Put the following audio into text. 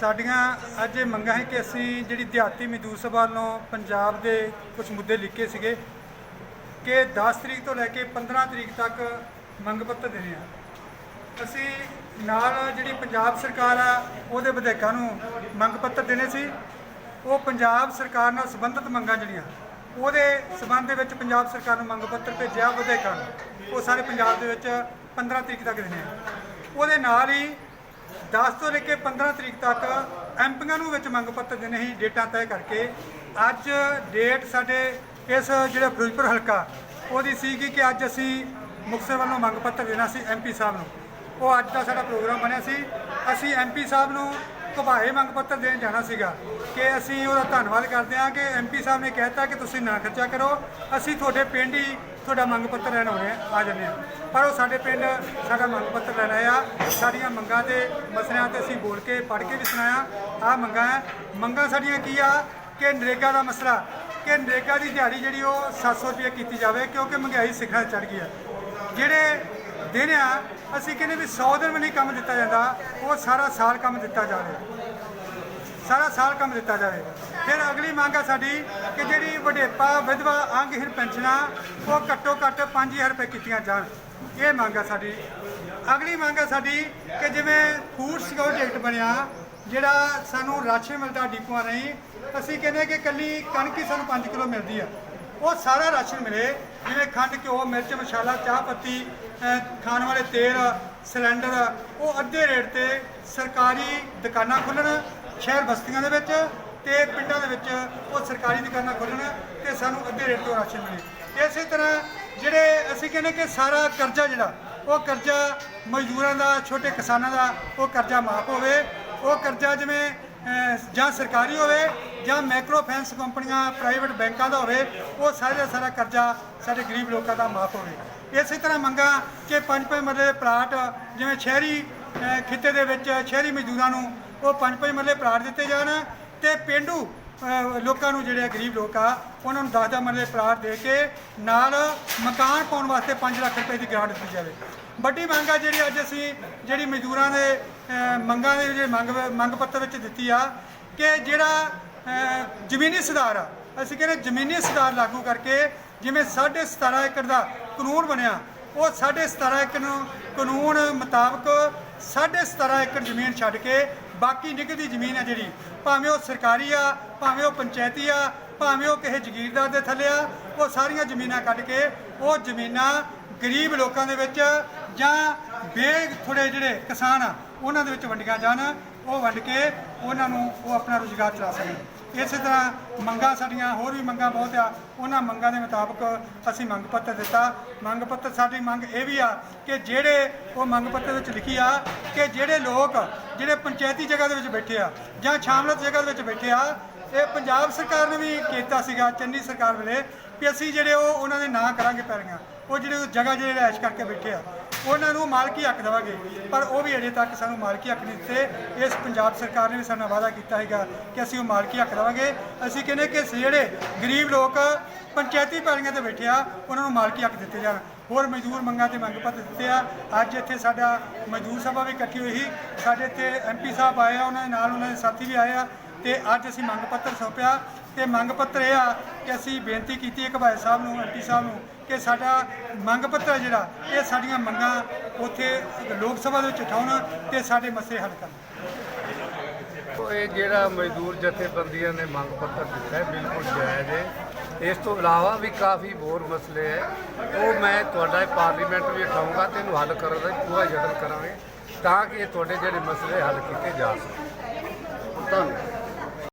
ਸਾਡੀਆਂ ਅੱਜ ਇਹ ਮੰਗਾਂ ਹੈ ਕਿ ਅਸੀਂ ਜਿਹੜੀ ਦਿਹਾਤੀ ਮਜ਼ਦੂਰ ਸਭਾ ਵੱਲੋਂ ਪੰਜਾਬ ਦੇ ਕੁਝ ਮੁੱਦੇ ਲਿਖੇ ਸੀਗੇ ਕਿ 10 ਤਰੀਕ ਤੋਂ ਲੈ ਕੇ 15 ਤਰੀਕ ਤੱਕ ਮੰਗ ਪੱਤਰ ਦੇਣੇ ਆ। ਅਸੀਂ ਨਾਲ ਜਿਹੜੀ ਪੰਜਾਬ ਸਰਕਾਰ ਆ, ਉਹਦੇ ਵਿਧਾਇਕਾਂ ਨੂੰ ਮੰਗ ਪੱਤਰ ਦੇਣੇ ਸੀ। ਉਹ ਪੰਜਾਬ ਸਰਕਾਰ ਨਾਲ ਸੰਬੰਧਿਤ ਮੰਗਾਂ ਜਿਹੜੀਆਂ, ਉਹਦੇ ਸਬੰਧ ਦੇ ਵਿੱਚ ਪੰਜਾਬ ਸਰਕਾਰ ਨੂੰ ਮੰਗ ਪੱਤਰ ਭੇਜਿਆ ਵਿਧਾਇਕਾਂ ਨੂੰ। ਉਹ ਸਾਰੇ ਪੰਜਾਬ ਦੇ ਵਿੱਚ 15 ਤਰੀਕ ਤੱਕ ਦੇਣੇ ਆ। ਉਹਦੇ ਨਾਲ ਹੀ 10 ਤੋਂ ਲੈ ਕੇ 15 ਤਰੀਕ ਤੱਕ ਐਮਪੀਆਂ ਨੂੰ ਵਿੱਚ ਮੰਗ ਪੱਤਰ ਦੇਣੇ ਸੀ, ਡੇਟਾਂ ਤੈਅ ਕਰਕੇ। ਅੱਜ ਡੇਟ ਸਾਡੇ ਇਸ ਜਿਹੜਾ ਫਿਰੋਜ਼ਪੁਰ ਹਲਕਾ, ਉਹਦੀ ਸੀਗੀ ਕਿ ਅੱਜ ਅਸੀਂ ਮੁਕਤਸਰ ਵੱਲੋਂ ਮੰਗ ਪੱਤਰ ਦੇਣਾ ਸੀ ਐਮਪੀ ਸਾਹਿਬ ਨੂੰ। ਉਹ ਅੱਜ ਦਾ ਸਾਡਾ ਪ੍ਰੋਗਰਾਮ ਬਣਿਆ ਸੀ। ਅਸੀਂ ਐਮਪੀ ਸਾਹਿਬ ਨੂੰ ਘਬਾਏ ਮੰਗ ਪੱਤਰ ਦੇਣ ਜਾਣਾ ਸੀਗਾ ਕਿ ਅਸੀਂ ਉਹਦਾ ਧੰਨਵਾਦ ਕਰਦੇ ਹਾਂ ਕਿ ਐਮਪੀ ਸਾਹਿਬ ਨੇ ਕਹਿਤਾ ਕਿ ਤੁਸੀਂ ਨਾ ਖਰਚਾ ਕਰੋ। ਅਸੀਂ ਤੁਹਾਡੇ ਪਿੰਡ ਹੀ ਤੁਹਾਡਾ ਮੰਗ ਪੱਤਰ ਲੈਣ ਆਉਣੇ ਆ ਜਾਂਦੇ ਹਾਂ। ਪਰ ਉਹ ਸਾਡੇ ਪਿੰਡ ਸਾਡਾ ਮੰਗ ਪੱਤਰ ਲੈਣ ਆਇਆ। ਸਾਡੀਆਂ ਮੰਗਾਂ ਦੇ ਮਸਲਿਆਂ ਤੇ ਅਸੀਂ ਬੋਲ ਕੇ, ਪੜ੍ਹ ਕੇ ਵੀ ਸੁਣਾਇਆ। ਆ ਮੰਗਾਂ ਹੈ। ਮੰਗਾਂ ਸਾਡੀਆਂ ਕੀ ਆ? ਕਿ ਨਰੇਗਾ ਦਾ ਮਸਲਾ, ਕਿ ਨਰੇਗਾ ਦੀ ਦਿਹਾੜੀ ਜਿਹੜੀ ਉਹ 700 ਰੁਪਏ ਕੀਤੀ ਜਾਵੇ, ਕਿਉਂਕਿ ਮਹਿੰਗਾਈ ਸਿਖਰਾਂ ਚੜ ਗਈ ਆ। ਜਿਹੜੇ ਦਿਨ ਆ, ਅਸੀਂ ਕਹਿੰਦੇ ਵੀ 100 ਦਿਨ ਵੀ ਨਹੀਂ ਕੰਮ ਦਿੱਤਾ ਜਾਂਦਾ, ਉਹ ਸਾਰਾ ਸਾਲ ਕੰਮ ਦਿੱਤਾ ਜਾਵੇ ਸਾਰਾ ਸਾਲ ਕੰਮ ਦਿੱਤਾ ਜਾਵੇ ਫਿਰ ਅਗਲੀ ਮੰਗ ਆ ਸਾਡੀ ਕਿ ਜਿਹੜੀ ਵਡੇਪਾ, ਵਿਧਵਾ, ਅੰਗਹੀਣ ਪੈਨਸ਼ਨਾਂ, ਉਹ ਘੱਟੋ ਘੱਟ 5000 ਰੁਪਏ ਕੀਤੀਆਂ ਜਾਣ। ਇਹ ਮੰਗ ਆ ਸਾਡੀ। ਅਗਲੀ ਮੰਗ ਆ ਸਾਡੀ ਕਿ ਜਿਵੇਂ ਫੂਡ ਸਿਕਿਉਰਿਟੀ ਐਕਟ ਬਣਿਆ, ਜਿਹੜਾ ਸਾਨੂੰ ਰਾਸ਼ਨ ਮਿਲਦਾ ਡੀਪੂਆਂ ਨਹੀਂ ਅਸੀਂ ਕਹਿੰਦੇ ਕਿ ਕੱਲੀ ਕਣਕ ਹੀ ਸਾਨੂੰ 5 ਕਿਲੋ ਮਿਲਦੀ ਆ। ਉਹ ਸਾਰਾ ਰਾਸ਼ਨ ਮਿਲੇ, ਜਿਵੇਂ ਖੰਡ, ਘਿਓ, ਮਿਰਚ, ਮਸਾਲਾ, ਚਾਹ ਪੱਤੀ ਖਾਣ ਵਾਲੇ ਤੇਲ, ਸਿਲੰਡਰ, ਉਹ ਅੱਧੇ ਰੇਟ ਤੇ ਸਰਕਾਰੀ ਦੁਕਾਨਾਂ ਖੁੱਲਣ ਸ਼ਹਿਰ ਬਸਤੀਆਂ ਦੇ ਵਿੱਚ ਤੇ ਪਿੰਡਾਂ ਦੇ ਵਿੱਚ ਉਹ ਸਰਕਾਰੀ ਦੁਕਾਨਾਂ ਖੋਲ੍ਹਣ ਤੇ ਸਾਨੂੰ ਅੱਧੇ ਰੇਟ ਤੋਂ ਰਾਸ਼ਨ ਮਿਲੇ। ਇਸੇ ਤਰ੍ਹਾਂ ਜਿਹੜੇ ਅਸੀਂ ਕਹਿੰਦੇ ਕਿ ਸਾਰਾ ਕਰਜ਼ਾ ਜਿਹੜਾ, ਉਹ ਕਰਜ਼ਾ ਮਜ਼ਦੂਰਾਂ ਦਾ, ਛੋਟੇ ਕਿਸਾਨਾਂ ਦਾ ਉਹ ਕਰਜ਼ਾ ਮਾਫ ਹੋਵੇ, ਉਹ ਕਰਜ਼ਾ ਜਿਵੇਂ ਜਾਂ ਸਰਕਾਰੀ ਹੋਵੇ ਜਾਂ ਮਾਈਕਰੋ ਫਾਈਨੈਂਸ ਕੰਪਨੀਆਂ ਪ੍ਰਾਈਵੇਟ ਬੈਂਕਾਂ ਦਾ ਹੋਵੇ, ਉਹ ਸਾਰੇ ਦਾ ਸਾਰਾ ਕਰਜ਼ਾ ਸਾਡੇ ਗਰੀਬ ਲੋਕਾਂ ਦਾ ਮਾਫ ਹੋਵੇ। ਇਸੇ ਤਰ੍ਹਾਂ ਮੰਗਾਂ ਕਿ ਪੰਜ ਪੰਜ ਮਰਲੇ ਪਲਾਟ, ਜਿਵੇਂ ਸ਼ਹਿਰੀ ਖਿੱਤੇ ਦੇ ਵਿੱਚ ਸ਼ਹਿਰੀ ਮਜ਼ਦੂਰਾਂ ਨੂੰ, ਉਹ ਪੰਜ ਪੰਜ ਮਰਲੇ ਪਲਾਟ ਦਿੱਤੇ ਜਾਣ ਤੇ ਪਿੰਡੂ ਲੋਕਾਂ ਨੂੰ ਜਿਹੜੇ ਆ ਗਰੀਬ ਲੋਕ ਆ, ਉਹਨਾਂ ਨੂੰ 10-10 ਮਰਲੇ ਪਲਾਟ ਦੇ ਕੇ ਨਾਲ ਮਕਾਨ ਪਾਉਣ ਵਾਸਤੇ 5 ਲੱਖ ਰੁਪਏ ਦੀ ਗ੍ਰਾਂਟ ਦਿੱਤੀ ਜਾਵੇ। ਵੱਡੀ ਮੰਗ ਆ ਜਿਹੜੀ ਅੱਜ ਅਸੀਂ ਜਿਹੜੀ ਮਜ਼ਦੂਰਾਂ ਦੇ ਮੰਗਾਂ ਦੇ ਜਿਹੜੇ ਮੰਗ ਮੰਗ ਪੱਤਰ ਵਿੱਚ ਦਿੱਤੀ ਆ ਕਿ ਜਿਹੜਾ ਜ਼ਮੀਨੀ ਸੁਧਾਰ। ਆ ਅਸੀਂ ਕਹਿੰਦੇ ਜ਼ਮੀਨੀ ਸੁਧਾਰ ਲਾਗੂ ਕਰਕੇ ਜਿਵੇਂ 17.5 ਏਕੜ ਦਾ ਕਾਨੂੰਨ ਬਣਿਆ, ਉਹ 17.5 ਏਕੜ ਨੂੰ ਕਾਨੂੰਨ ਮੁਤਾਬਕ 17.5 ਏਕੜ ਜ਼ਮੀਨ ਛੱਡ ਕੇ ਬਾਕੀ ਨਿਕਲਦੀ ਜ਼ਮੀਨ ਆ ਜਿਹੜੀ, ਭਾਵੇਂ ਉਹ ਸਰਕਾਰੀ ਆ, ਭਾਵੇਂ ਉਹ ਪੰਚਾਇਤੀ ਆ, ਭਾਵੇਂ ਉਹ ਕਿਸੇ ਜ਼ਗੀਰਦਾਰ ਦੇ ਥੱਲੇ ਆ, ਉਹ ਸਾਰੀਆਂ ਜ਼ਮੀਨਾਂ ਕੱਢ ਕੇ ਉਹ ਜ਼ਮੀਨਾਂ ਗਰੀਬ ਲੋਕਾਂ ਦੇ ਵਿੱਚ ਜਾਂ ਬੇਗ ਥੋੜੇ ਜਿਹੜੇ ਕਿਸਾਨ ਆ, ਉਹਨਾਂ ਦੇ ਵਿੱਚ ਵੰਡੀਆਂ ਜਾਣ, ਉਹ ਵੰਡ ਕੇ ਉਹਨਾਂ ਨੂੰ ਉਹ ਆਪਣਾ ਰੁਜ਼ਗਾਰ ਚਲਾ ਸਕਣ। ਇਸੇ ਤਰ੍ਹਾਂ ਮੰਗਾਂ ਸਾਡੀਆਂ, ਹੋਰ ਵੀ ਮੰਗਾਂ ਬਹੁਤ ਆ, ਉਹਨਾਂ ਮੰਗਾਂ ਦੇ ਮੁਤਾਬਕ ਅਸੀਂ ਮੰਗ ਪੱਤਰ ਦਿੱਤਾ। ਮੰਗ ਪੱਤਰ, ਸਾਡੀ ਮੰਗ ਇਹ ਵੀ ਆ ਕਿ ਜਿਹੜੇ ਉਹ ਮੰਗ ਪੱਤਰ ਵਿੱਚ ਲਿਖੀ ਆ, ਕਿ ਜਿਹੜੇ ਲੋਕ, ਜਿਹੜੇ ਪੰਚਾਇਤੀ ਜਗ੍ਹਾ ਦੇ ਵਿੱਚ ਬੈਠੇ ਆ ਜਾਂ ਸ਼ਾਮਲਤ ਜਗ੍ਹਾ ਦੇ ਵਿੱਚ ਬੈਠੇ ਆ, ਇਹ ਪੰਜਾਬ ਸਰਕਾਰ ਨੇ ਵੀ ਕੀਤਾ ਸੀਗਾ, ਚੰਨੀ ਸਰਕਾਰ ਵੇਲੇ ਕਿ ਅਸੀਂ ਜਿਹੜੇ ਉਹ ਉਹਨਾਂ ਦੇ ਨਾਂ ਕਰਾਂਗੇ ਪੈਰੀਆਂ ਉਹ ਜਿਹੜੇ ਜਗ੍ਹਾ ਜਿਹੜੇ ਐਸ਼ ਕਰਕੇ ਬੈਠੇ ਆ ਉਹਨਾਂ ਨੂੰ ਮਾਲਕੀ ਹੱਕ ਦੇਵਾਂਗੇ। ਪਰ ਉਹ ਵੀ ਅਜੇ ਤੱਕ ਸਾਨੂੰ ਮਾਲਕੀ ਹੱਕ ਨਹੀਂ ਦਿੱਤੇ। ਇਸ ਪੰਜਾਬ ਸਰਕਾਰ ਨੇ ਵੀ ਸਾਡੇ ਨਾਲ ਵਾਅਦਾ ਕੀਤਾ ਹੈਗਾ ਕਿ ਅਸੀਂ ਉਹ ਮਾਲਕੀ ਹੱਕ ਦੇਵਾਂਗੇ। ਅਸੀਂ ਕਹਿੰਦੇ ਕਿ ਜਿਹੜੇ ਗਰੀਬ ਲੋਕ ਪੰਚਾਇਤੀ ਪੈਲੀਆਂ ਤੇ ਬੈਠੇ ਆ, ਉਹਨਾਂ ਨੂੰ ਮਾਲਕੀ ਹੱਕ ਦਿੱਤੇ ਜਾਣ। ਹੋਰ ਮਜ਼ਦੂਰ ਮੰਗਾਂ ਤੇ ਮੰਗ ਪੱਤਰ ਦਿੱਤੇ ਆ। ਅੱਜ ਇੱਥੇ ਸਾਡਾ ਮਜ਼ਦੂਰ ਸਭਾ ਵੀ ਇਕੱਠੀ ਹੋਈ ਸੀ। ਸਾਡੇ ਇੱਥੇ ਐਮਪੀ ਸਾਹਿਬ ਆਏ ਆ, ਉਹਨਾਂ ਦੇ ਨਾਲ ਉਹਨਾਂ ਦੇ ਸਾਥੀ ਵੀ ਆਏ ਆ। ਤੇ ਅੱਜ ਅਸੀਂ ਮੰਗ ਪੱਤਰ ਸੌਂਪਿਆ। ਤੇ ਮੰਗ ਪੱਤਰ ਇਹ ਆ ਕਿ ਅਸੀਂ ਬੇਨਤੀ ਕੀਤੀ ਹੈ ਘਬਾਏ ਸਾਹਿਬ ਨੂੰ ਐਮਪੀ ਸਾਹਿਬ ਨੂੰ ਕਿ ਸਾਡਾ ਮੰਗ ਪੱਤਰ ਜਿਹੜਾ ਇਹ ਸਾਡੀਆਂ ਮੰਗਾਂ ਉੱਥੇ ਲੋਕ ਸਭਾ ਦੇ ਵਿੱਚ ਉਠਾਉਣ ਤੇ ਸਾਡੇ ਮਸਲੇ ਹੱਲ ਕਰਨ। ਇਹ ਜਿਹੜਾ ਮਜ਼ਦੂਰ ਜਥੇਬੰਦੀਆਂ ਨੇ ਮੰਗ ਪੱਤਰ ਦਿੱਤਾ ਹੈ ਬਿਲਕੁਲ ਜਾਇਜ਼ ਹੈ। ਇਸ ਤੋਂ ਇਲਾਵਾ ਵੀ ਕਾਫੀ ਹੋਰ ਮਸਲੇ ਹੈ। ਉਹ ਮੈਂ ਤੁਹਾਡਾ ਪਾਰਲੀਮੈਂਟ ਵੀ ਉਠਾਊਂਗਾ ਤੇ ਇਹਨੂੰ ਹੱਲ ਕਰਨ ਦਾ ਪੂਰਾ ਯਤਨ ਕਰਾਂਗੇ ਤਾਂ ਕਿ ਇਹ ਤੁਹਾਡੇ ਜਿਹੜੇ ਮਸਲੇ ਹੱਲ ਕੀਤੇ ਜਾ ਸਕਣ। ਧੰਨਵਾਦ।